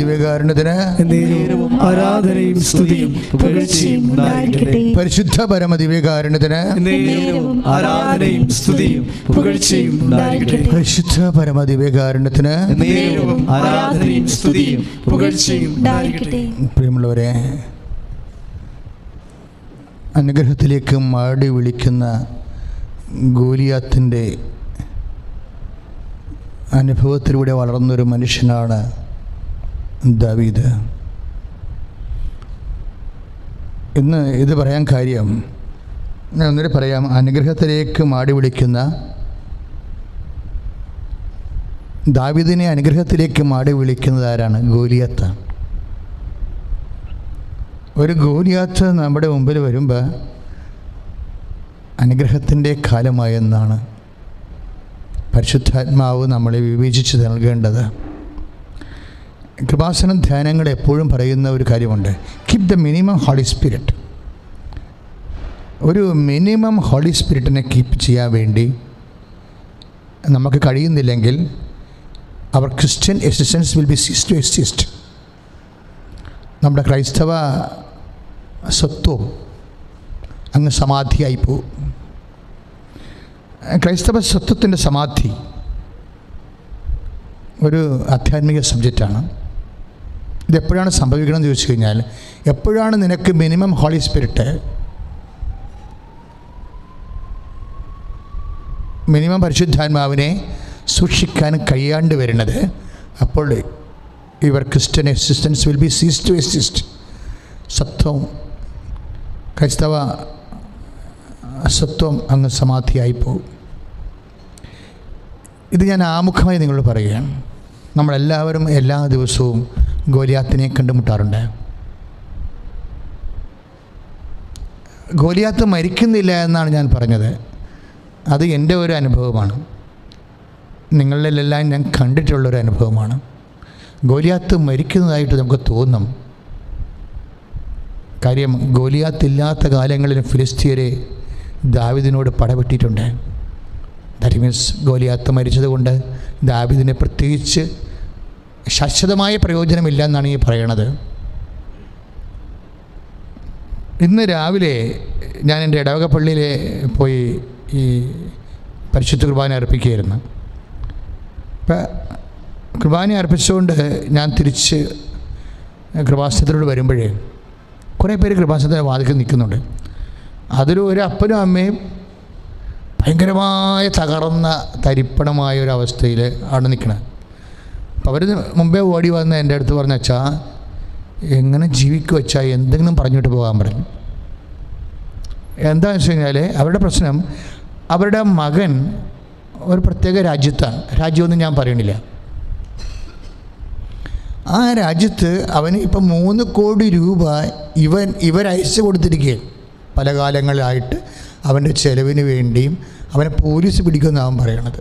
പരമദിവ്യകാരുണ്യത്തിന് നേരവും ആരാധനയും സ്തുതിയും പുകഴ്ചയും പരിശുദ്ധ പരമദിവ്യകാരുണ്യത്തിന് നേരവും ആരാധനയും സ്തുതിയും പുകഴ്ചയും പരിശുദ്ധ പരമദിവ്യകാരുണ്യത്തിന് നേരവും ആരാധനയും സ്തുതിയും പുകഴ്ചയും പ്രിയമുള്ളവരെ അനുഗ്രഹത്തിലേക്ക് മാടി വിളിക്കുന്ന ഗോലിയാത്തിന്റെ അനുഭവത്തിലൂടെ വളർന്നൊരു മനുഷ്യനാണ് ദാവീദ്. ഇന്ന് ഇത് പറയാൻ കാര്യം ഞാൻ ഒന്നിട്ട് പറയാം. അനുഗ്രഹത്തിലേക്ക് മാടി വിളിക്കുന്ന ദാവിദിനെ അനുഗ്രഹത്തിലേക്ക് മാടി വിളിക്കുന്നത് ആരാണ്? ഗോലിയാത്ത. ഒരു ഗോലിയാത്ത് നമ്മുടെ മുമ്പിൽ വരുമ്പോൾ അനുഗ്രഹത്തിന്റെ കാലമായെന്നാണ് പരിശുദ്ധാത്മാവ് നമ്മളെ വിവേചിച്ച് നൽകേണ്ടത്. കൃപാസന ധ്യാനങ്ങൾ എപ്പോഴും പറയുന്ന ഒരു കാര്യമുണ്ട്. Keep the minimum holy spirit ഒരു മിനിമം ഹോളി സ്പിരിറ്റിനെ കീപ്പ് ചെയ്യാൻ വേണ്ടി നമുക്ക് കഴിയുന്നില്ലെങ്കിൽ our Christian existence will be cease to exist നമ്മുടെ ക്രൈസ്തവ സ്വത്വം അങ്ങ് സമാധിയായി പോകും ക്രൈസ്തവ സ്വത്വത്തിന്റെ സമാധി ഒരു ആധ്യാത്മിക സബ്ജക്റ്റാണ് ഇതെപ്പോഴാണ് സംഭവിക്കണമെന്ന് ചോദിച്ചു കഴിഞ്ഞാൽ എപ്പോഴാണ് നിനക്ക് മിനിമം ഹോളി സ്പിരിറ്റ് മിനിമം പരിശുദ്ധാത്മാവിനെ സൂക്ഷിക്കാൻ കഴിയാണ്ട് വരുന്നത്? അപ്പോൾ your Christian existence will be cease to exist സത്വം ക്രൈസ്തവ സത്വം അങ്ങ് സമാധിയായി പോകും. ഇത് ഞാൻ ആമുഖമായി നിങ്ങളോട് പറയുകയാണ്. നമ്മളെല്ലാവരും എല്ലാ ദിവസവും ഗോലിയാത്തിനെ കണ്ടുമുട്ടാറുണ്ട്. ഗോലിയാത്ത് മരിക്കുന്നില്ല എന്നാണ് ഞാൻ പറഞ്ഞത്. അത് എന്റെ ഒരു അനുഭവമാണ്. നിങ്ങളിലെല്ലാം ഞാൻ കണ്ടിട്ടുള്ളൊരു അനുഭവമാണ്. ഗോലിയാത്ത് മരിക്കുന്നതായിട്ട് നമുക്ക് തോന്നും. കാര്യം ഗോലിയാത്ത് ഇല്ലാത്ത കാലങ്ങളിൽ ഫിലിസ്തീയരെ ദാവിദിനോട് പടവെട്ടിയിട്ടുണ്ട് ദാറ്റ് മീൻസ് ഗോലിയാത്ത് മരിച്ചതുകൊണ്ട് ദാവിദിനെ പ്രത്യേകിച്ച് ശാശ്വതമായ പ്രയോജനമില്ല എന്നാണ് ഈ പറയണത്. ഇന്ന് രാവിലെ ഞാൻ എന്റെ ഇടവക പോയി ഈ പരിശുദ്ധ കുർബാന അർപ്പിക്കുകയായിരുന്നു. അപ്പം കുർബാന അർപ്പിച്ചുകൊണ്ട് ഞാൻ തിരിച്ച് കൃപാസനത്തിലോട് വരുമ്പോഴേ കുറേ പേര് കൃപാസനത്തിന്റെ വാതിക്കൽ നിൽക്കുന്നുണ്ട്. അതിൽ ഒരു അപ്പനും അമ്മയും ഭയങ്കരമായ തകർന്ന തരിപ്പണമായ ഒരു അവസ്ഥയിൽ അപ്പോൾ അവർ മുമ്പേ ഓടി വന്ന് എന്റെ അടുത്ത് പറഞ്ഞ അച്ഛാ എങ്ങനെ ജീവിക്കുക വെച്ചാൽ എന്തെങ്കിലും പറഞ്ഞിട്ട് പോകാൻ പറഞ്ഞു എന്താണെന്ന് വെച്ച് കഴിഞ്ഞാൽ അവരുടെ പ്രശ്നം അവരുടെ മകൻ ഒരു പ്രത്യേക രാജ്യത്താണ്. രാജ്യമൊന്നും ഞാൻ പറയണില്ല. ആ രാജ്യത്ത് അവന് ഇപ്പം മൂന്ന് കോടി രൂപ ഇവൻ ഇവരയച്ചു കൊടുത്തിരിക്കുക പല കാലങ്ങളിലായിട്ട് അവന്റെ ചെലവിന് വേണ്ടിയും അവനെ പോലീസ് പിടിക്കുമെന്നാവും പറയണത്.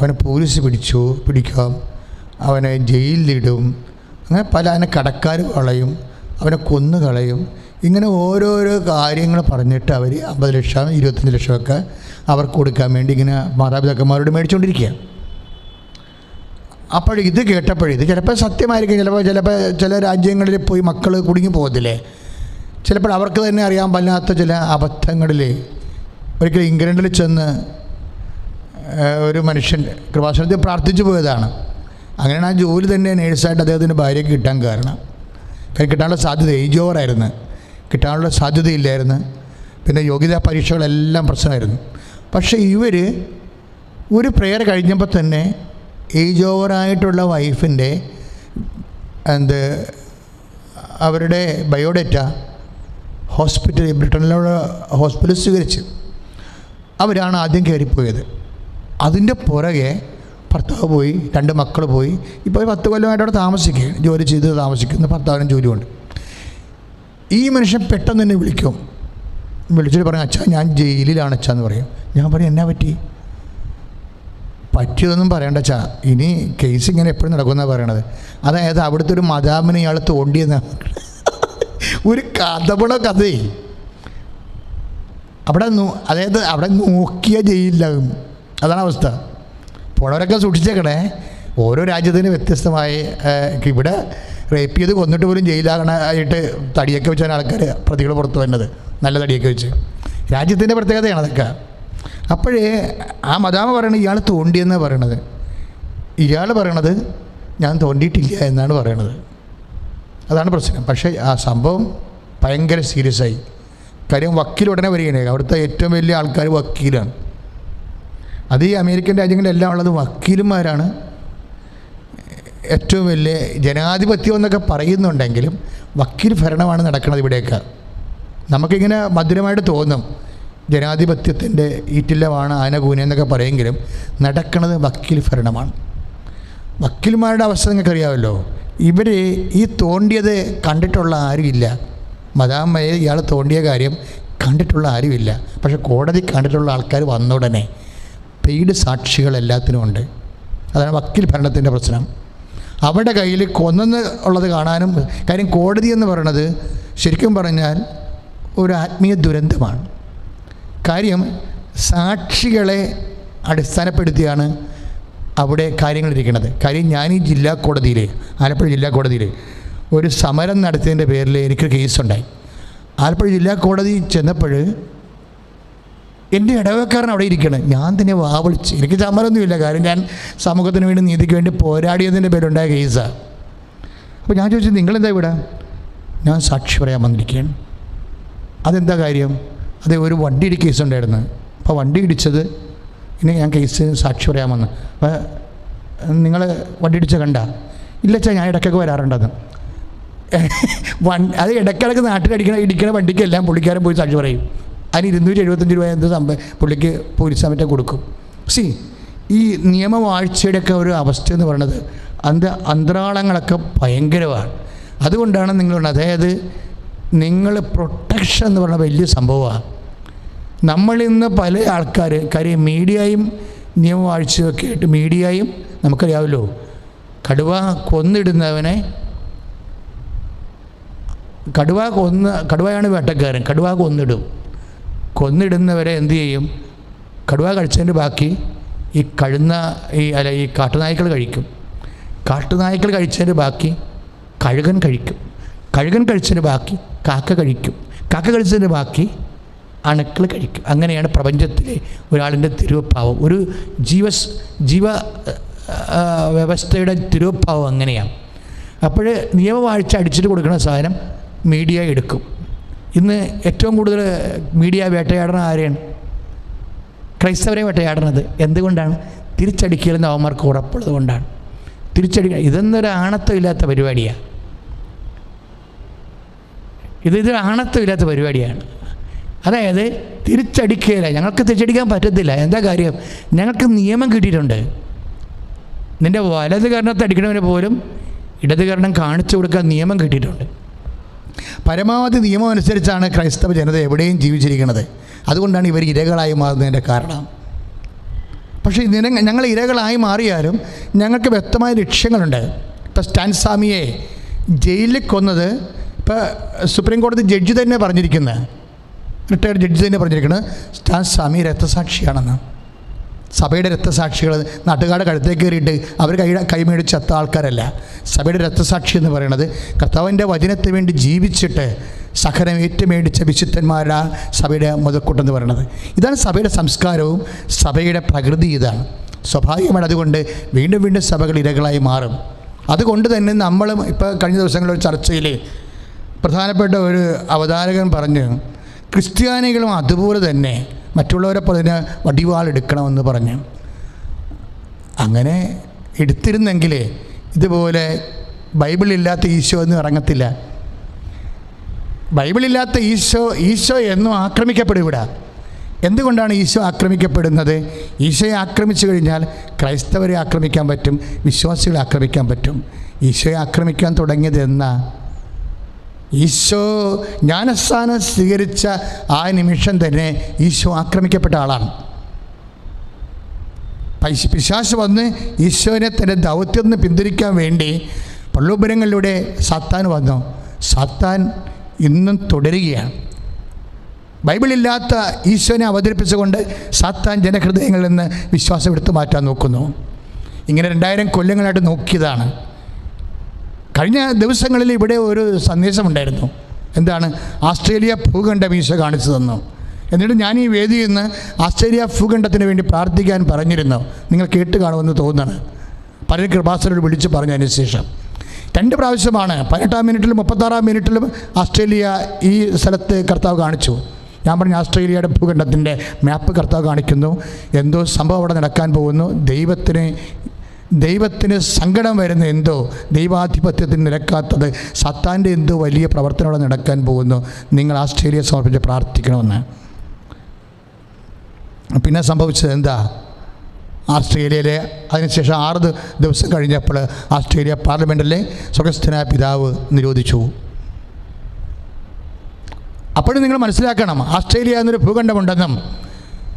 അവനെ പോലീസ് പിടിച്ചു പിടിക്കാം. അവനെ ജയിലിലിടും. അങ്ങനെ പല അവനെ കടക്കാർ കളയും അവനെ കൊന്നുകളയും ഇങ്ങനെ ഓരോരോ കാര്യങ്ങൾ പറഞ്ഞിട്ട് അവർ അമ്പത് ലക്ഷം ഇരുപത്തഞ്ച് ലക്ഷമൊക്കെ അവർക്ക് കൊടുക്കാൻ വേണ്ടി ഇങ്ങനെ മാതാപിതാക്കന്മാരോട് മേടിച്ചുകൊണ്ടിരിക്കുക അപ്പോൾ ഇത് കേട്ടപ്പോഴേ ഇത് ചിലപ്പോൾ സത്യമായിരിക്കും. ചിലപ്പോൾ ചിലപ്പോൾ ചില രാജ്യങ്ങളിൽ പോയി മക്കൾ കുടുങ്ങി പോകത്തില്ലേ? ചിലപ്പോൾ അവർക്ക് തന്നെ അറിയാൻ പറ്റാത്ത ചില അബദ്ധങ്ങളിൽ ഒരിക്കൽ ഇംഗ്ലണ്ടിൽ ചെന്ന് ഒരു മനുഷ്യൻ കൃപാസനത്തിൽ പ്രാർത്ഥിച്ചു പോയതാണ്. അങ്ങനെയാണ് ആ ജോലി തന്നെ നേഴ്സായിട്ട് അദ്ദേഹത്തിന്റെ ഭാര്യയ്ക്ക് കിട്ടാൻ കാരണം. കാര്യം കിട്ടാനുള്ള സാധ്യത ഏജ് ഓവറായിരുന്നു കിട്ടാനുള്ള സാധ്യതയില്ലായിരുന്നു. പിന്നെ യോഗ്യതാ പരീക്ഷകളെല്ലാം പ്രശ്നമായിരുന്നു. പക്ഷേ ഇവർ ഒരു പ്രെയർ കഴിഞ്ഞപ്പോൾ തന്നെ ഏജ് ഓവറായിട്ടുള്ള വൈഫിന്റെ എന്ത് അവരുടെ ബയോഡേറ്റ ഹോസ്പിറ്റൽ ബ്രിട്ടനിലുള്ള ഹോസ്പിറ്റൽ സ്വീകരിച്ചു അവരാണ് ആദ്യം കയറിപ്പോയത്. അതിന്റെ പുറകെ ഭർത്താവ് പോയി രണ്ട് മക്കൾ പോയി. ഇപ്പോൾ പത്ത് കൊല്ലമായിട്ട് അവിടെ താമസിക്കുകയാണ്. ജോലി ചെയ്ത് താമസിക്കുന്നു. ഭർത്താവിനും ജോലിയുണ്ട്. ഈ മനുഷ്യൻ പെട്ടെന്ന് തന്നെ വിളിക്കും. വിളിച്ചിട്ട് പറയും അച്ഛാ ഞാൻ ജയിലിലാണ് അച്ഛാ എന്ന് പറയും. ഞാൻ പറയും എന്നാ പറ്റി? പറ്റിയതൊന്നും പറയണ്ട അച്ഛാ. ഇനി കേസ് ഇങ്ങനെ എപ്പോഴും നടക്കുമെന്നാണ് പറയണത്. അതായത് അവിടുത്തെ ഒരു മദാമിനെ ഇയാൾ തോണ്ടിയെന്നാണ് ഒരു കഥപട കഥേ അവിടെ അതായത് അവിടെ നോക്കിയ ജയിലിലാകും. അതാണ് അവസ്ഥ. പോണവരൊക്കെ സൂക്ഷിച്ചേക്കണേ. ഓരോ രാജ്യത്തിന് വ്യത്യസ്തമായി ഇവിടെ റേപ്പ് ചെയ്ത് കൊന്നിട്ട് പോലും ജയിലാകണമായിട്ട് തടിയൊക്കെ വെച്ചാണ് ആൾക്കാർ പ്രതികൾ പുറത്ത് വരുന്നത്. നല്ല തടിയൊക്കെ വെച്ച്. രാജ്യത്തിന്റെ പ്രത്യേകതയാണ് അതൊക്കെ. അപ്പോഴേ ആ മദാമ പറയണത് ഇയാൾ തോണ്ടിയെന്നാണ് പറയണത്. ഇയാൾ പറയണത് ഞാൻ തോണ്ടിയിട്ടില്ല എന്നാണ് പറയണത്. അതാണ് പ്രശ്നം. പക്ഷേ ആ സംഭവം ഭയങ്കര സീരിയസ് ആയി. കാര്യം വക്കീൽ ഉടനെ വരികയാണ്. അവിടുത്തെ ഏറ്റവും വലിയ ആൾക്കാർ വക്കീലാണ്. അത് ഈ അമേരിക്കൻ രാജ്യങ്ങളിലെല്ലാം ഉള്ളത് വക്കീലുമാരാണ് ഏറ്റവും വലിയ ജനാധിപത്യം എന്നൊക്കെ പറയുന്നുണ്ടെങ്കിലും വക്കീൽ ഭരണമാണ് നടക്കുന്നത് ഇവിടെയൊക്കെ. നമുക്കിങ്ങനെ മധുരമായിട്ട് തോന്നും ജനാധിപത്യത്തിന്റെ ഈറ്റില്ലമാണ് ആനകൂന എന്നൊക്കെ പറയുമെങ്കിലും നടക്കുന്നത് വക്കീൽ ഭരണമാണ്. വക്കീൽമാരുടെ അവസ്ഥ നിങ്ങൾക്ക് അറിയാമല്ലോ ഇവർ ഈ തോണ്ടിയത് കണ്ടിട്ടുള്ള ആരുമില്ല. മതാമ്മയെ ഇയാൾ തോണ്ടിയ കാര്യം കണ്ടിട്ടുള്ള ആരുമില്ല. പക്ഷെ കോടതി കണ്ടിട്ടുള്ള ആൾക്കാർ വന്ന ഉടനെ പെയ്ഡ് സാക്ഷികൾ എല്ലാത്തിനും ഉണ്ട്. അതാണ് വക്കീൽ ഭരണത്തിന്റെ പ്രശ്നം. അവരുടെ കയ്യിൽ കൊന്നെന്ന് ഉള്ളത് കാണാനും കാര്യം കോടതി എന്ന് പറയുന്നത് ശരിക്കും പറഞ്ഞാൽ ഒരു ആത്മീയ ദുരന്തമാണ്. കാര്യം സാക്ഷികളെ അടിസ്ഥാനപ്പെടുത്തിയാണ് അവിടെ കാര്യങ്ങൾ ഇരിക്കുന്നത്. കാര്യം ഞാൻ ഈ ജില്ലാ കോടതിയിൽ ആലപ്പുഴ ജില്ലാ കോടതിയിൽ ഒരു സമരം നടത്തിയതിന്റെ പേരിൽ എനിക്കൊരു കേസുണ്ടായി ആലപ്പുഴ ജില്ലാ കോടതി ചെന്നപ്പോൾ എന്റെ ഇടവക്കാരൻ അവിടെ ഇരിക്കണം. ഞാൻ തന്നെ വാവിളിച്ച് എനിക്ക് ചമ്മരൊന്നുമില്ല കാര്യം ഞാൻ സമൂഹത്തിന് വേണ്ടി നീതിക്ക് വേണ്ടി പോരാടിയതിന്റെ പേരുണ്ടായ കേസാണ് അപ്പോൾ ഞാൻ ചോദിച്ചു നിങ്ങളെന്താ ഇവിടെ? ഞാൻ സാക്ഷി പറയാൻ വന്നിരിക്കുകയാണ്. അതെന്താ കാര്യം? അതെ ഒരു വണ്ടി ഇടി കേസ് ഉണ്ടായിരുന്നു അപ്പോൾ വണ്ടി ഇടിച്ചത് ഇനി ഞാൻ കേസ് സാക്ഷി പറയാൻ വന്നു. അപ്പോൾ നിങ്ങൾ വണ്ടി ഇടിച്ച കണ്ട? ഇല്ല ചാ ഞാൻ ഇടയ്ക്കൊക്കെ വരാറുണ്ടെന്ന് വൺ അത് ഇടയ്ക്കിടയ്ക്ക് നാട്ടിലടിക്കണ ഇടിക്കണ വണ്ടിക്ക് എല്ലാം പുള്ളിക്കാരൻ പോയി സാക്ഷി പറയും. അതിന് ഇരുന്നൂറ്റി എഴുപത്തഞ്ച് രൂപ എന്ത് സംഭവം പുള്ളിക്ക് പോലീസ് സമയത്തെ കൊടുക്കും. സി ഈ നിയമവാഴ്ചയുടെയൊക്കെ ഒരു അവസ്ഥ എന്ന് പറയുന്നത് അന്ത അന്തരാളങ്ങളൊക്കെ ഭയങ്കരമാണ്. അതുകൊണ്ടാണ് നിങ്ങൾ അതായത് നിങ്ങൾ പ്രൊട്ടക്ഷൻ എന്ന് പറഞ്ഞ വലിയ സംഭവമാണ്. നമ്മളിന്ന് പല ആൾക്കാർ കാര്യം മീഡിയയും നിയമവാഴ്ചയൊക്കെ ആയിട്ട് മീഡിയയും നമുക്കറിയാമല്ലോ കടുവ കൊന്നിടുന്നവനെ കടുവ കൊന്ന് കടുവയാണ് വേട്ടക്കാരൻ കടുവ കൊന്നിടും. കൊന്നിടുന്നവരെ എന്തു ചെയ്യും? കടുവ കഴിച്ചതിന്റെ ബാക്കി ഈ കഴുന്ന ഈ അല്ല ഈ കാട്ടുനായ്ക്കൾ കഴിക്കും. കാട്ടുനായ്ക്കൾ കഴിച്ചതിന്റെ ബാക്കി കഴുകൻ കഴിക്കും. കഴുകൻ കഴിച്ചതിന്റെ ബാക്കി കാക്ക കഴിക്കും. കാക്ക കഴിച്ചതിന്റെ ബാക്കി അണുക്കൾ കഴിക്കും. അങ്ങനെയാണ് പ്രപഞ്ചത്തിലെ ഒരാളിന്റെ തിരുവപ്പാവം. ഒരു ജീവ ജീവ വ്യവസ്ഥയുടെ തിരുവപ്പാവം അങ്ങനെയാണ്. അപ്പോൾ നിയമവാഴ്ച അടിച്ചിട്ട് കൊടുക്കുന്ന സാധനം മീഡിയ എടുക്കും. ഇന്ന് ഏറ്റവും കൂടുതൽ മീഡിയ വേട്ടയാടുന്ന ആരെയാണ്? ക്രൈസ്തവരെ വേട്ടയാടുന്നത്. എന്തുകൊണ്ടാണ്? തിരിച്ചടിക്കലെന്ന് അവന്മാർക്ക് ഉറപ്പുള്ളത് കൊണ്ടാണ്. തിരിച്ചടിക്കുക ഇതൊന്നൊരു ആണത്വമില്ലാത്ത പരിപാടിയാണ് ഇത് ഇതൊരു ആണത്വം ഇല്ലാത്ത പരിപാടിയാണ്. അതായത് തിരിച്ചടിക്കുകയില്ല ഞങ്ങൾക്ക് തിരിച്ചടിക്കാൻ പറ്റത്തില്ല. എന്താ കാര്യം? ഞങ്ങൾക്ക് നിയമം കിട്ടിയിട്ടുണ്ട്. നിന്റെ വലത് കരണത്ത് അടിക്കണവന് പോലും ഇടത് കാരണം കാണിച്ചു കൊടുക്കാൻ നിയമം കിട്ടിയിട്ടുണ്ട്. പരമാവധി നിയമം അനുസരിച്ചാണ് ക്രൈസ്തവ ജനത എവിടെയും ജീവിച്ചിരിക്കുന്നത്. അതുകൊണ്ടാണ് ഇവർ ഇരകളായി മാറുന്നതിന്റെ കാരണം. പക്ഷേ ഇതിനെ ഞങ്ങൾ ഇരകളായി മാറിയാലും ഞങ്ങൾക്ക് വ്യക്തമായ ലക്ഷ്യങ്ങളുണ്ട്. ഇപ്പോൾ സ്റ്റാൻ സ്വാമിയെ ജയിലിൽ കൊന്നത് ഇപ്പോൾ സുപ്രീം കോടതി ജഡ്ജി തന്നെ പറഞ്ഞിരിക്കുന്നത്. റിട്ടയർഡ് ജഡ്ജി തന്നെ പറഞ്ഞിരിക്കുന്നത് സ്റ്റാൻ സ്വാമി രക്തസാക്ഷിയാണെന്ന്. സഭയുടെ രക്തസാക്ഷികൾ നാട്ടുകാരുടെ കഴുത്തേക്ക് കയറിയിട്ട് അവർ കൈ കൈമേടിച്ചെത്ത ആൾക്കാരല്ല. സഭയുടെ രക്തസാക്ഷി എന്ന് പറയുന്നത് കർത്താവിന്റെ വചനത്തിന് വേണ്ടി ജീവിച്ചിട്ട് സഹനം ഏറ്റുമേടിച്ച വിശുദ്ധന്മാരാണ് സഭയുടെ മുതൽക്കൂട്ടെന്ന് പറയുന്നത്. ഇതാണ് സഭയുടെ സംസ്കാരവും സഭയുടെ പ്രകൃതി ഇതാണ്. സ്വാഭാവികമാണ് അതുകൊണ്ട് വീണ്ടും വീണ്ടും സഭകൾ ഇരകളായി മാറും. അതുകൊണ്ട് തന്നെ നമ്മളും ഇപ്പോൾ കഴിഞ്ഞ ദിവസങ്ങളിൽ ഒരു ചർച്ചയിൽ പ്രധാനപ്പെട്ട ഒരു അവതാരകൻ പറഞ്ഞു ക്രിസ്ത്യാനികളും അതുപോലെ തന്നെ മറ്റുള്ളവരെ അതിന് വടിവാൾ എടുക്കണമെന്ന് പറഞ്ഞു. അങ്ങനെ എടുത്തിരുന്നെങ്കിൽ ഇതുപോലെ ബൈബിളില്ലാത്ത ഈശോ എന്ന് ഇറങ്ങത്തില്ല. ബൈബിളില്ലാത്ത ഈശോ ഈശോ എന്നും ആക്രമിക്കപ്പെടും ഇവിടെ. എന്തുകൊണ്ടാണ് ഈശോ ആക്രമിക്കപ്പെടുന്നത്? ഈശോയെ ആക്രമിച്ചു കഴിഞ്ഞാൽ ക്രൈസ്തവരെ ആക്രമിക്കാൻ പറ്റും വിശ്വാസികളെ ആക്രമിക്കാൻ പറ്റും. ഈശോയെ ആക്രമിക്കാൻ തുടങ്ങിയത് എന്നാ? ഈശോ ജ്ഞാനസ്ഥാനം സ്വീകരിച്ച ആ നിമിഷം തന്നെ ഈശോ ആക്രമിക്കപ്പെട്ട ആളാണ്. പൈശ പിശാശ് വന്ന് ഈശോനെ തന്റെ ദൗത്യത്തിൽ നിന്ന് പിന്തിരിക്കാൻ വേണ്ടി പള്ളുപുരങ്ങളിലൂടെ സത്താൻ വന്നു. സത്താൻ ഇന്നും തുടരുകയാണ്. ബൈബിളില്ലാത്ത ഈശോനെ അവതരിപ്പിച്ചുകൊണ്ട് സാത്താൻ ജനഹൃദയങ്ങളിൽ നിന്ന് വിശ്വാസം എടുത്തു മാറ്റാൻ നോക്കുന്നു. ഇങ്ങനെ രണ്ടായിരം കൊല്ലങ്ങളായിട്ട് നോക്കിയതാണ്. കഴിഞ്ഞ ദിവസങ്ങളിൽ ഇവിടെ ഒരു സന്ദേശമുണ്ടായിരുന്നു. എന്താണ്? ആസ്ട്രേലിയ ഭൂഖണ്ഡം ഈശോ കാണിച്ചു തന്നു എന്നിട്ട് ഞാൻ ഈ വേദിയിൽ നിന്ന് ആസ്ട്രേലിയ ഭൂഖണ്ഡത്തിന് വേണ്ടി പ്രാർത്ഥിക്കാൻ പറഞ്ഞിരുന്നു. നിങ്ങൾ കേട്ട് കാണുമെന്ന് തോന്നുന്നു. പലരും കൃപാസനോട് വിളിച്ച് പറഞ്ഞതിന് ശേഷം. രണ്ട് പ്രാവശ്യമാണ് പതിനെട്ടാം മിനിറ്റിലും മുപ്പത്താറാം മിനിറ്റിലും ആസ്ട്രേലിയ ഈ സ്ഥലത്ത് കർത്താവ് കാണിച്ചു. ഞാൻ പറഞ്ഞു ആസ്ട്രേലിയയുടെ ഭൂഖണ്ഡത്തിന്റെ മാപ്പ് കർത്താവ് കാണിക്കുന്നു. എന്തോ സംഭവം അവിടെ നടക്കാൻ പോകുന്നു. ദൈവത്തിന് ദൈവത്തിന് സങ്കടം വരുന്ന എന്തോ ദൈവാധിപത്യത്തിന് നിരക്കാത്തത് സത്താന്റെ എന്തോ വലിയ പ്രവർത്തനം നടക്കാൻ പോകുന്നു. നിങ്ങൾ ആസ്ട്രേലിയ സമർപ്പിച്ച് പ്രാർത്ഥിക്കണമെന്ന്. പിന്നെ സംഭവിച്ചത് എന്താ? ആസ്ട്രേലിയയിലെ അതിനുശേഷം ആറ് ദിവസം കഴിഞ്ഞപ്പോൾ ആസ്ട്രേലിയ പാർലമെന്റിലെ സ്വഗസ്ഥനായ പിതാവ് നിരോധിച്ചു. അപ്പോഴും നിങ്ങൾ മനസ്സിലാക്കണം ആസ്ട്രേലിയ എന്നൊരു ഭൂഖണ്ഡമുണ്ടെന്നും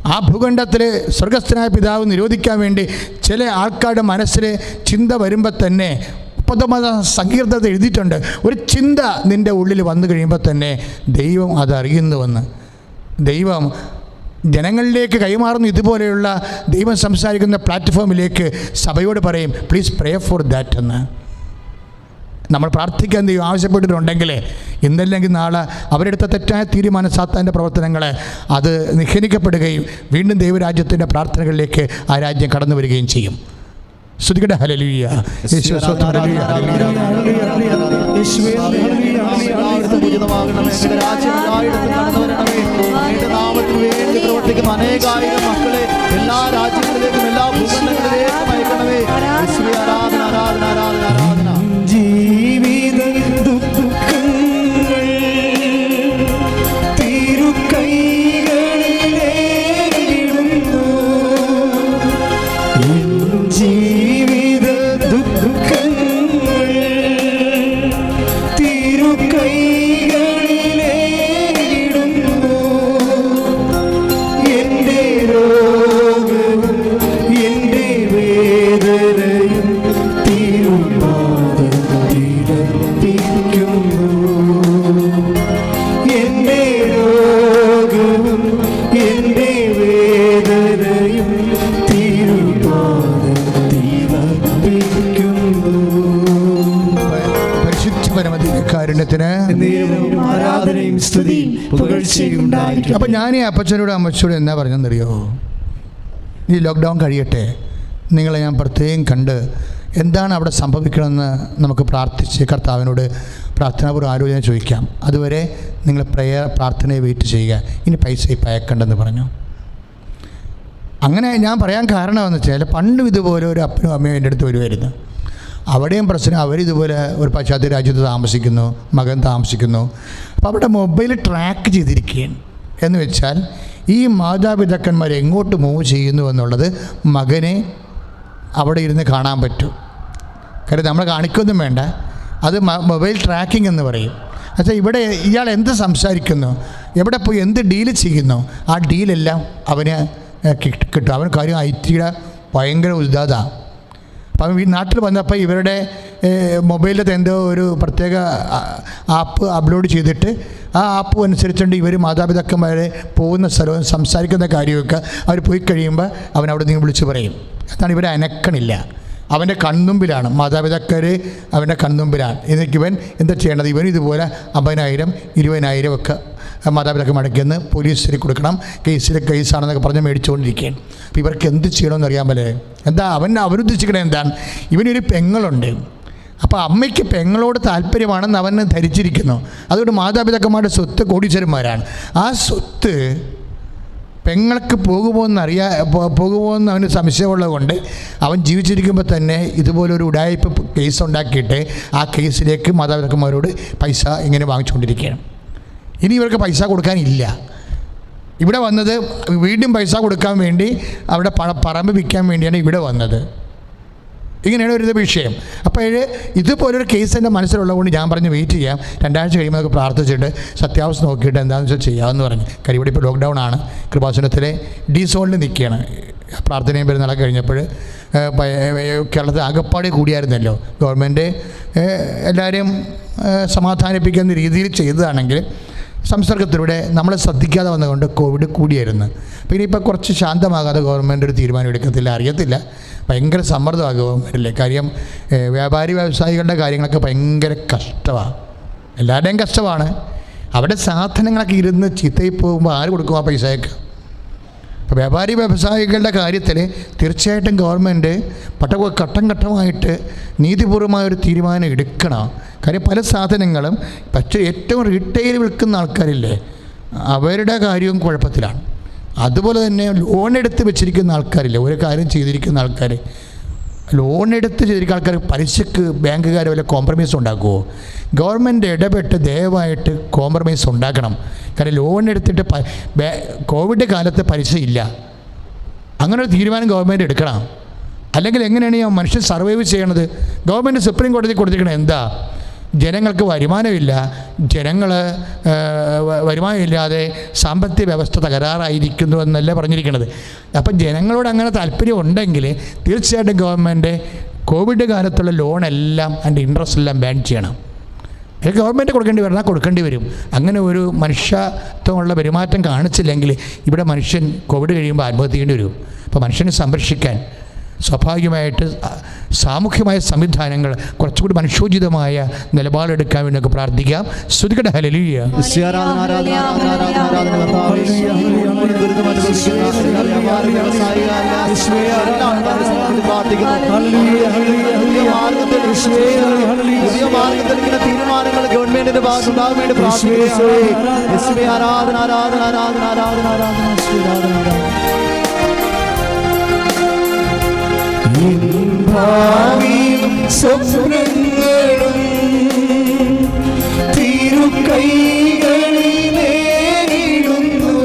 ആ ഭൂഖണ്ഡത്തിൽ സ്വർഗസ്ഥനായ പിതാവ് നിരോധിക്കാൻ വേണ്ടി ചില ആൾക്കാരുടെ മനസ്സിൽ ചിന്ത വരുമ്പോൾ തന്നെ മുപ്പത്തൊമ്പത് സങ്കീർത്തത എഴുതിയിട്ടുണ്ട്. ഒരു ചിന്ത നിന്റെ ഉള്ളിൽ വന്നു കഴിയുമ്പോൾ തന്നെ ദൈവം അതറിയുന്നുവെന്ന് ദൈവം ജനങ്ങളിലേക്ക് കൈമാറുന്ന. ഇതുപോലെയുള്ള ദൈവം സംസാരിക്കുന്ന പ്ലാറ്റ്ഫോമിലേക്ക് സഭയോട് പറയും പ്ലീസ് പ്രേ ഫോർ ദാറ്റ് എന്ന്. നമ്മൾ പ്രാർത്ഥിക്കാൻ ദൈവം ആവശ്യപ്പെട്ടിട്ടുണ്ടെങ്കിൽ ഇന്നല്ലെങ്കിൽ നാളെ അവരെടുത്ത തെറ്റായ തീരുമാന സാത്താന്റെ പ്രവർത്തനങ്ങൾ അത് നിഹനിക്കപ്പെടുകയും വീണ്ടും ദൈവരാജ്യത്തിന്റെ പ്രാർത്ഥനകളിലേക്ക് ആ രാജ്യം കടന്നു വരികയും ചെയ്യും. ശ്രുതികട ഹലലുയ്യ വേണ്ടി പ്രവർത്തിക്കുന്ന അനേകായിരം മക്കളെ എല്ലാ രാജ്യങ്ങളിലേക്കും എല്ലാ ഭൂഖണ്ഡങ്ങളിലേക്കും അപ്പം ഞാൻ ഈ അപ്പച്ചനോട് അമ്മച്ചോട് എന്നാ പറഞ്ഞെന്നറിയോ ഈ ലോക്ക്ഡൗൺ കഴിയട്ടെ. നിങ്ങളെ ഞാൻ പ്രത്യേകം കണ്ട് എന്താണ് അവിടെ സംഭവിക്കണമെന്ന് നമുക്ക് പ്രാർത്ഥിച്ച് കർത്താവിനോട് പ്രാർത്ഥനാപൂർവം ആലോചന ചോദിക്കാം. അതുവരെ നിങ്ങൾ പ്രയർ പ്രാർത്ഥനയെ വെയിറ്റ് ചെയ്യുക. ഇനി പൈസ ഇപ്പം അയക്കണ്ടെന്ന് പറഞ്ഞു. അങ്ങനെ ഞാൻ പറയാൻ കാരണമെന്ന് വെച്ചാൽ പണ്ടും ഇതുപോലെ ഒരു അപ്പനും അമ്മയും എന്റെ അടുത്ത് വരുമായിരുന്നു. അവിടെയും പ്രശ്നം അവരിതുപോലെ ഒരു പാശ്ചാത്യ രാജ്യത്ത് താമസിക്കുന്നു മകൻ താമസിക്കുന്നു. അപ്പോൾ അവിടെ മൊബൈൽ ട്രാക്ക് ചെയ്തിരിക്കുകയാണ്. എന്ന് വെച്ചാൽ ഈ മാതാപിതാക്കന്മാർ എങ്ങോട്ട് മൂവ് ചെയ്യുന്നു എന്നുള്ളത് മകനെ അവിടെ ഇരുന്ന് കാണാൻ പറ്റും. കാര്യം നമ്മൾ കാണിക്കൊന്നും വേണ്ട. അത് മൊബൈൽ ട്രാക്കിംഗ് എന്ന് പറയും. അച്ഛാ ഇവിടെ ഇയാൾ എന്ത് സംസാരിക്കുന്നു? എവിടെ പോയി എന്ത് ഡീൽ ചെയ്യുന്നു? ആ ഡീലെല്ലാം അവന് കിട്ട്- അവൻ കാര്യം ഐ ടിയുടെ ഭയങ്കര ഉദ്ധാതാണ് അപ്പം ഈ നാട്ടിൽ വന്നപ്പോൾ ഇവരുടെ മൊബൈലിൽ എന്തോ ഒരു പ്രത്യേക ആപ്പ് അപ്ലോഡ് ചെയ്തിട്ട് ആ ആപ്പ് അനുസരിച്ചുകൊണ്ട് ഇവർ മാതാപിതാക്കന്മാരെ പോകുന്ന സ്ഥലവും സംസാരിക്കുന്ന കാര്യമൊക്കെ അവർ പോയി കഴിയുമ്പോൾ അവൻ അവിടെ നിന്ന് വിളിച്ച് പറയും. അതാണ് ഇവരെ അനക്കണില്ല. അവന്റെ കൺമുമ്പിലാണ്. മാതാപിതാക്കൾ അവന്റെ കൺമുമ്പിലാണ്. എന്നിട്ട് ഇവൻ എന്താ ചെയ്യേണ്ടത്? ഇവൻ ഇതുപോലെ അമ്പതിനായിരം ഇരുപതിനായിരം ഒക്കെ മാതാപിതാക്കൾ മടക്കിയെന്ന് പോലീസിൽ കൊടുക്കണം. കേസിൽ കേസാണെന്നൊക്കെ പറഞ്ഞ് മേടിച്ചുകൊണ്ടിരിക്കുകയാണ്. അപ്പോൾ ഇവർക്ക് എന്ത് ചെയ്യണമെന്ന് അറിയാൻ പോലെ എന്താ അവൻ അവരുദ്ദേശിക്കണേ എന്താണ്? ഇവനൊരു പെങ്ങളുണ്ട്. അപ്പോൾ അമ്മയ്ക്ക് പെങ്ങളോട് താല്പര്യമാണെന്ന് അവന് ധരിച്ചിരിക്കുന്നു. അതുകൊണ്ട് മാതാപിതാക്കന്മാരുടെ സ്വത്ത് കോടീശ്വരന്മാരാണ്. ആ സ്വത്ത് പെങ്ങൾക്ക് പോകുമോ എന്നറിയാ പോകുമോ എന്ന് അവന് സംശയമുള്ളത് കൊണ്ട് അവൻ ജീവിച്ചിരിക്കുമ്പോൾ തന്നെ ഇതുപോലൊരു ഉടായ്പ കേസ് ഉണ്ടാക്കിയിട്ട് ആ കേസിലേക്ക് മാതാപിതാക്കന്മാരോട് പൈസ ഇങ്ങനെ വാങ്ങിച്ചുകൊണ്ടിരിക്കുകയാണ്. ഇനി ഇവർക്ക് പൈസ കൊടുക്കാനില്ല. ഇവിടെ വന്നത് വീണ്ടും പൈസ കൊടുക്കാൻ വേണ്ടി അവിടെ പണ പറമ്പ് വിൽക്കാൻ വേണ്ടിയാണ് ഇവിടെ വന്നത്. ഇങ്ങനെയാണ് ഒരു വിഷയം. അപ്പോൾ ഇതുപോലൊരു കേസ് എന്റെ മനസ്സിലുള്ളതുകൊണ്ട് ഞാൻ പറഞ്ഞ് വെയിറ്റ് ചെയ്യാം. രണ്ടാഴ്ച കഴിയുമ്പോൾ നമുക്ക് പ്രാർത്ഥിച്ചിട്ട് സത്യാവസ്ഥ നോക്കിയിട്ട് എന്താണെന്ന് വെച്ചാൽ ചെയ്യാമെന്ന് പറഞ്ഞു. കാര്യം ഇവിടെ ഇപ്പോൾ ലോക്ക്ഡൗൺ ആണ്. കൃപാസനത്തിലെ ഡി സോണിൽ നിൽക്കുകയാണ്. പ്രാർത്ഥനയും പെരുന്നാളൊക്കെ കഴിഞ്ഞപ്പോൾ കേരളത്തിൽ അകപ്പാടി കൂടിയായിരുന്നല്ലോ. ഗവൺമെന്റ് എല്ലാവരെയും സമാധാനിപ്പിക്കുന്ന രീതിയിൽ ചെയ്തതാണെങ്കിൽ സംസർഗത്തിലൂടെ നമ്മളെ ശ്രദ്ധിക്കാതെ വന്നതുകൊണ്ട് കോവിഡ് കൂടിയായിരുന്നു. പിന്നെ ഇപ്പോൾ കുറച്ച് ശാന്തമാകാതെ ഗവൺമെന്റ് ഒരു തീരുമാനം എടുക്കത്തില്ല അറിയത്തില്ല. ഭയങ്കര സമ്മർദ്ദമാകും ഗവൺമെന്റിലെ. കാര്യം വ്യാപാരി വ്യവസായികളുടെ കാര്യങ്ങളൊക്കെ ഭയങ്കര കഷ്ടമാണ് എല്ലാവരുടെയും കഷ്ടമാണ്. അവിടെ സാധനങ്ങളൊക്കെ ഇരുന്ന് ചീത്തയിൽ പോകുമ്പോൾ ആര് കൊടുക്കും ആ പൈസയൊക്കെ? അപ്പോൾ വ്യാപാരി വ്യവസായികളുടെ കാര്യത്തിൽ തീർച്ചയായിട്ടും ഗവൺമെന്റ് പട്ട ഘട്ടം ഘട്ടമായിട്ട് നീതിപൂർവമായ ഒരു തീരുമാനം എടുക്കണം. കാര്യം പല സാധനങ്ങളും പക്ഷേ ഏറ്റവും റീറ്റെയിൽ വിൽക്കുന്ന ആൾക്കാരില്ലേ അവരുടെ കാര്യവും കുഴപ്പത്തിലാണ്. അതുപോലെ തന്നെ ലോൺ എടുത്ത് വെച്ചിരിക്കുന്ന ആൾക്കാരില്ലേ ഒരു കാര്യം ചെയ്തിരിക്കുന്ന ആൾക്കാർ ലോൺ എടുത്ത് ചെയ്തിരിക്കുന്ന ആൾക്കാർ പലിശക്ക് ബാങ്കുകാർ വല്ല കോംപ്രമൈസ് ഉണ്ടാക്കുമോ ഗവൺമെന്റ് ഇടപെട്ട് ദയവായിട്ട് കോംപ്രമൈസ് ഉണ്ടാക്കണം. കാരണം ലോൺ എടുത്തിട്ട് കോവിഡ് കാലത്ത് പലിശ ഇല്ല. അങ്ങനെ ഒരു തീരുമാനം ഗവൺമെന്റ് എടുക്കണം. അല്ലെങ്കിൽ എങ്ങനെയാണ് മനുഷ്യൻ സർവൈവ് ചെയ്യണത്? ഗവൺമെന്റ് സുപ്രീം കോടതി കൊടുത്തിരിക്കണം എന്താ? ജനങ്ങൾക്ക് വരുമാനമില്ല. ജനങ്ങൾ വരുമാനമില്ലാതെ സാമ്പത്തിക വ്യവസ്ഥ തകരാറായിരിക്കുന്നു എന്നല്ല പറഞ്ഞിരിക്കുന്നത് അപ്പം ജനങ്ങളോട് അങ്ങനെ താല്പര്യം ഉണ്ടെങ്കിൽ തീർച്ചയായിട്ടും ഗവൺമെന്റ് കോവിഡ് കാലത്തുള്ള ലോണെല്ലാം അതിന്റെ ഇൻട്രസ്റ്റ് എല്ലാം ബാൻ ചെയ്യണം. ഇത് ഗവൺമെന്റ് കൊടുക്കേണ്ടി വരണം കൊടുക്കേണ്ടി വരും. അങ്ങനെ ഒരു മനുഷ്യത്വമുള്ള പെരുമാറ്റം കാണിച്ചില്ലെങ്കിൽ ഇവിടെ മനുഷ്യൻ കോവിഡ് കഴിയുമ്പോൾ ആത്മഹത്യ ചെയ്യേണ്ടി വരും. അപ്പോൾ മനുഷ്യനെ സംരക്ഷിക്കാൻ സ്വാഭാവികമായിട്ട് സാമൂഹ്യമായ സംവിധാനങ്ങൾ കുറച്ചുകൂടി മനുഷ്യോചിതമായ നിലപാടെടുക്കാൻ വേണ്ടി നമുക്ക് പ്രാർത്ഥിക്കാം ശ്രുതികട ഹലലിയ പുതിയ മാർഗത്തിൽ ഗവൺമെന്റിന്റെ ഭാഗത്ത് ഉണ്ടാകാൻ വേണ്ടി പ്രാർത്ഥിക്കുകയാണ് യേശുവേ, ആരാധന ആരാധന ആരാധന ആരാധന ആരാധന ആരാധന ഭാവിയും സ്വപ്നങ്ങളും തിരുക്കൈകളിൽ നേരിടുന്നു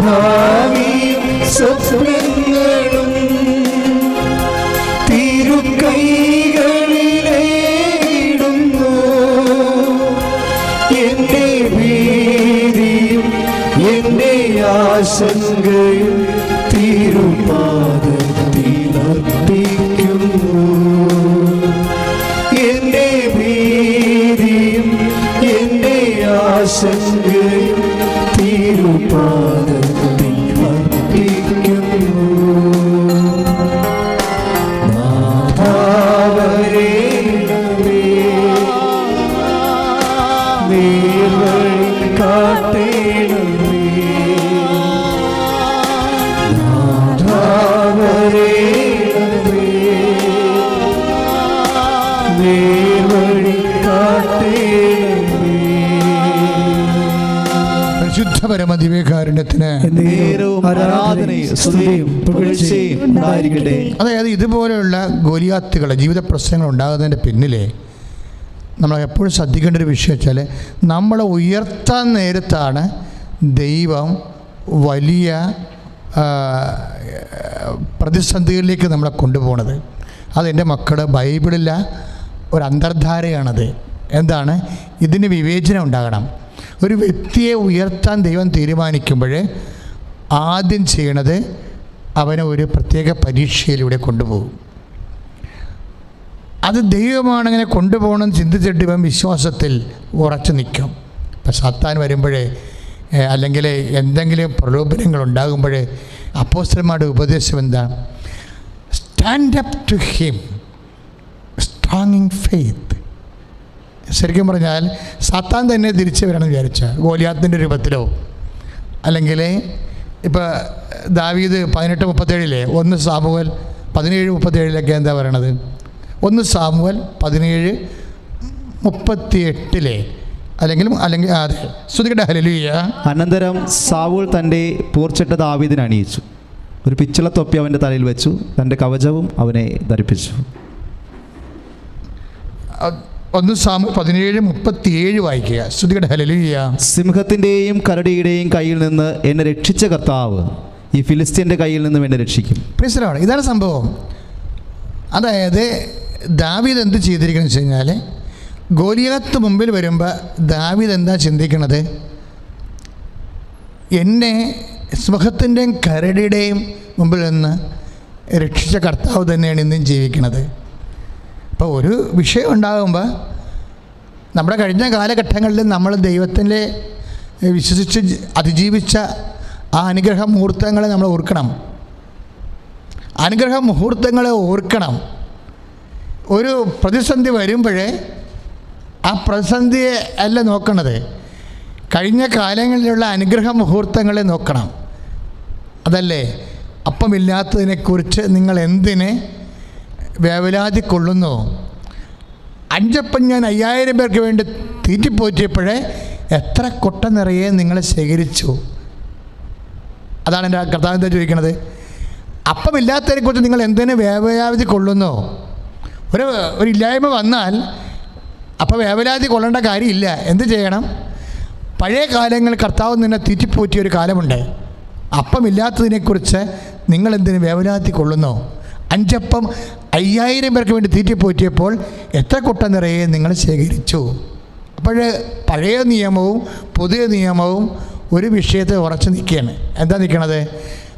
ഭാവിയും സ്വപ്നങ്ങളും തിരുക്കൈകളിൽ നേരിടുന്നു എന്റെ ഭീതിയും എന്റെ ആശങ്കയും സ്തുതിയും പുകഴ്ചയും ഉണ്ടായിരിക്കട്ടെ. അതായത് ഇതുപോലെയുള്ള ഗോലിയാത്തുകൾ ജീവിത പ്രശ്നങ്ങൾ ഉണ്ടാകുന്നതിന്റെ പിന്നിലെ നമ്മൾ എപ്പോഴും ശ്രദ്ധിക്കേണ്ട ഒരു വിഷയം വെച്ചാൽ നമ്മളെ ഉയർത്താൻ നേരത്താണ് ദൈവം വലിയ പ്രതിസന്ധികളിലേക്ക് നമ്മളെ കൊണ്ടുപോകുന്നത് അതെന്റെ മക്കൾ ബൈബിളില്ല ഒരു അന്തർധാരയാണത്. എന്താണ്? ഇതിന് വിവേചനം ഉണ്ടാകണം. ഒരു വ്യക്തിയെ ഉയർത്താൻ ദൈവം തീരുമാനിക്കുമ്പോൾ ആദ്യം ചെയ്യണത് അവനെ ഒരു പ്രത്യേക പരീക്ഷയിലൂടെ കൊണ്ടുപോകും. അത് ദൈവമാണ് അങ്ങനെ കൊണ്ടുപോകണം ചിന്തിച്ചിട്ട് ഇവൻ വിശ്വാസത്തിൽ ഉറച്ചു നിൽക്കും. ഇപ്പം സത്താൻ വരുമ്പോഴേ അല്ലെങ്കിൽ എന്തെങ്കിലും പ്രലോഭനങ്ങൾ ഉണ്ടാകുമ്പോഴേ അപ്പോസ്റ്റന്മാരുടെ ഉപദേശം എന്താ? Stand up to him strong in faith ശരിക്കും പറഞ്ഞാൽ സാത്താൻ തന്നെ തിരിച്ചു വരണം വിചാരിച്ച. ഗോലിയാത്തിന്റെ രൂപത്തിലോ അല്ലെങ്കിൽ ഇപ്പോൾ ദാവീദ് പതിനെട്ട് മുപ്പത്തേഴിലെ ഒന്ന് സാമുവൽ പതിനേഴ് മുപ്പത്തേഴിലൊക്കെ എന്താ പറയണത്? ഒന്ന് സാമുവൽ പതിനേഴ് മുപ്പത്തി എട്ടിലെ അല്ലെങ്കിൽ അല്ലെങ്കിൽ അതെ. ശ്രുതികട ഹലലിയ അനന്തരം സാവൂൾ തന്റെ പൂർച്ചട്ട ദാവീദിനെ അണിയിച്ചു. ഒരു പിച്ചള തൊപ്പി അവന്റെ തലയിൽ വെച്ചു. തന്റെ കവചവും അവനെ ധരിപ്പിച്ചു. ഒന്ന് സാമു പതിനേഴ് മുപ്പത്തിയേഴ് വായിക്കുക. ശ്രുതികട ഹലലിയ സിംഹത്തിന്റെയും കരടിയുടെയും കയ്യിൽ നിന്ന് എന്നെ രക്ഷിച്ച കർത്താവ് ഈ ഫിലിസ്തീന്റെ കയ്യിൽ നിന്നും എന്നെ രക്ഷിക്കും. പ്രിയസരാണ് ഇതാണ് സംഭവം. അതായത് ദാവീദ് എന്ത് ചെയ്തിരിക്കുന്നത് വെച്ച് കഴിഞ്ഞാൽ ഗോലിയാത്ത് മുമ്പിൽ വരുമ്പോൾ ദാവീദ് എന്താ ചിന്തിക്കണത്? എന്നെ സുഖത്തിന്റെയും കരടിയുടെയും മുമ്പിൽ നിന്ന് രക്ഷിച്ച കർത്താവ് തന്നെയാണ് ഇന്നും ജീവിക്കുന്നത് അപ്പോൾ ഒരു വിഷയം ഉണ്ടാകുമ്പോൾ നമ്മുടെ കഴിഞ്ഞ കാലഘട്ടങ്ങളിൽ നമ്മൾ ദൈവത്തിന്റെ വിശ്വസിച്ച് അതിജീവിച്ച ആ അനുഗ്രഹ മുഹൂർത്തങ്ങളെ നമ്മൾ ഓർക്കണം. അനുഗ്രഹ മുഹൂർത്തങ്ങളെ ഓർക്കണം. ഒരു പ്രതിസന്ധി വരുമ്പോഴേ ആ പ്രതിസന്ധിയെ അല്ല നോക്കണത്. കഴിഞ്ഞ കാലങ്ങളിലുള്ള അനുഗ്രഹ മുഹൂർത്തങ്ങളെ നോക്കണം. അതല്ലേ? അപ്പമില്ലാത്തതിനെക്കുറിച്ച് നിങ്ങൾ എന്തിന് വേവലാതി കൊള്ളുന്നു. അഞ്ചപ്പൻ ഞാൻ അയ്യായിരം പേർക്ക് വേണ്ടി തീറ്റിപ്പോറ്റിയപ്പോഴേ എത്ര കൊട്ട നിറയെ നിങ്ങൾ ശേഖരിച്ചു. അതാണ് എന്റെ കർത്താവ് എന്താ ചോദിക്കണത്? അപ്പമില്ലാത്തതിനെക്കുറിച്ച് നിങ്ങൾ എന്തിനു വേവലാതി കൊള്ളുന്നു? ഒരു ഒരു ഇല്ലായ്മ വന്നാൽ അപ്പോൾ വേവലാതി കൊള്ളേണ്ട കാര്യമില്ല. എന്ത് ചെയ്യണം? പഴയ കാലങ്ങൾ കർത്താവ് നിന്നെ തീറ്റിപ്പോറ്റിയ ഒരു കാലമുണ്ട്. അപ്പമില്ലാത്തതിനെക്കുറിച്ച് നിങ്ങൾ എന്തിന് വേവലാതി കൊള്ളുന്നു? അഞ്ചപ്പം അയ്യായിരം പേർക്ക് വേണ്ടി തീറ്റിപ്പോറ്റിയപ്പോൾ എത്ര കുട്ട നിറയെ നിങ്ങൾ ശേഖരിച്ചു? അപ്പോൾ പഴയ നിയമവും പുതിയ നിയമവും ഒരു വിഷയത്തെ ഉറച്ചു നിൽക്കുകയാണ്. എന്താ നിൽക്കണത്?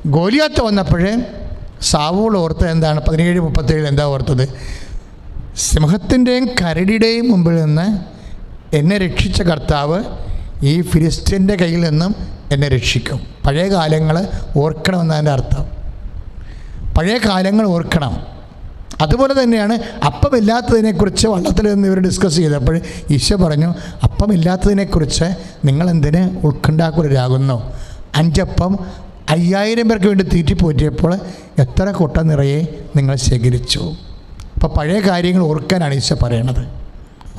ഗോലിയാത്ത് വന്നപ്പോൾ സാവൂൾ ഓർത്ത് എന്താണ്? പതിനേഴ് മുപ്പത്തേഴ് എന്താ ഓർത്തത്? സിംഹത്തിന്റെയും കരടിയുടെയും മുമ്പിൽ നിന്ന് എന്നെ രക്ഷിച്ച കർത്താവ് ഈ ഫിലിസ്റ്റിന്റെ കയ്യിൽ നിന്നും എന്നെ രക്ഷിക്കും. പഴയ കാലങ്ങൾ ഓർക്കണമെന്നതിന്റെ അർത്ഥം. പഴയ കാലങ്ങൾ ഓർക്കണം. അതുപോലെ തന്നെയാണ് അപ്പമില്ലാത്തതിനെക്കുറിച്ച് വള്ളത്തിൽ നിന്ന് ഇവർ ഡിസ്കസ് ചെയ്തപ്പോൾ ഈശോ പറഞ്ഞു അപ്പമില്ലാത്തതിനെക്കുറിച്ച് നിങ്ങൾ എന്തിന് ഉത്കണ്ഠാകുലരാകുന്നു? അഞ്ചപ്പം അയ്യായിരം പേർക്ക് വേണ്ടി തീറ്റിപ്പോറ്റിയപ്പോൾ എത്ര കൊട്ട നിറയെ നിങ്ങൾ ശേഖരിച്ചു? അപ്പോൾ പഴയ കാര്യങ്ങൾ ഓർക്കാനാണ് ഈശോ പറയണത്.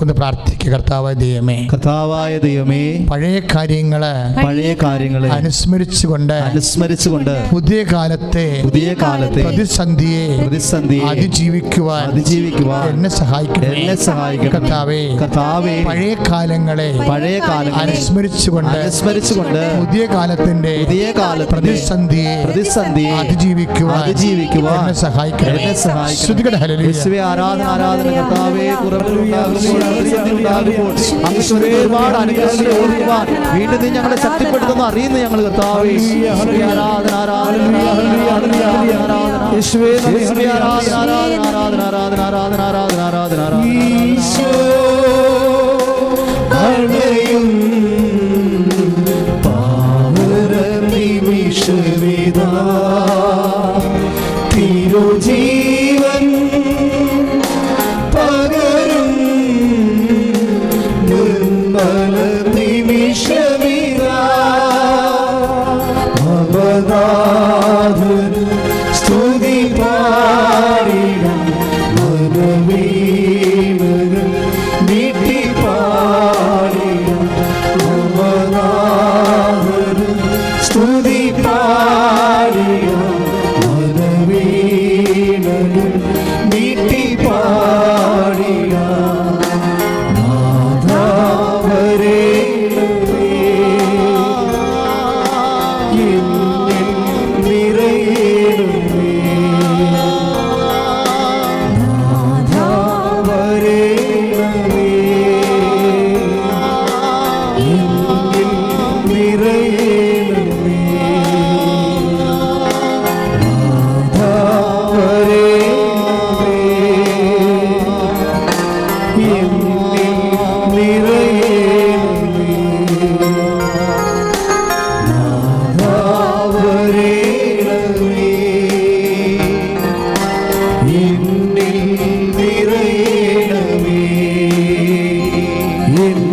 ഒന്ന് പ്രാർത്ഥിക്കുക കർത്താവായ ദൈവമേ. കർത്താവായ ദൈവമേ പഴയ കാര്യങ്ങൾ പഴയ കാര്യങ്ങളെ അനുസ്മരിച്ചുകൊണ്ട് അനുസ്മരിച്ചുകൊണ്ട് പുതിയ കാലത്തെ പുതിയ കാലത്തെ പ്രതിസന്ധിയെ പ്രതിസന്ധിയെ അതിജീവിക്കുവാൻ അതിജീവിക്കുവാൻ എന്നെ സഹായിക്കണമേ. എന്നെ സഹായിക്കണം കർത്താവേ കർത്താവേ പഴയ കാലങ്ങളെ പഴയ കാലങ്ങളെ അനുസ്മരിച്ചുകൊണ്ട് അനുസ്മരിച്ചുകൊണ്ട് പുതിയ കാലത്തിന്റെ പുതിയ കാല പ്രതിസന്ധിയെ പ്രതിസന്ധിയെ അതിജീവിക്കുവാൻ അതിജീവിക്കുവാൻ എന്നെ സഹായിക്കണമേ. എന്നെ സഹായിക്കണം. ആരാധന ആരാധന കർത്താവേ കുറവുകളുണ്ടാകുമ്പോൾ പ്രതിസന്ധികളുണ്ടാകുമ്പോൾ അങ്ങ് ഒരുപാട് അനുഗ്രഹങ്ങളെ ഓർക്കുവാൻ വീണ്ടും നീ ഞങ്ങളെ ശക്തിപ്പെടുത്തുന്ന അറിയുന്നു ഞങ്ങൾ കർത്താവേ ആരാധന ആരാധന ആരാധന ആരാധന ആരാധന ആരാധന ആരാധന ആരാധന ആരാധന ആരാധന ആരാധന him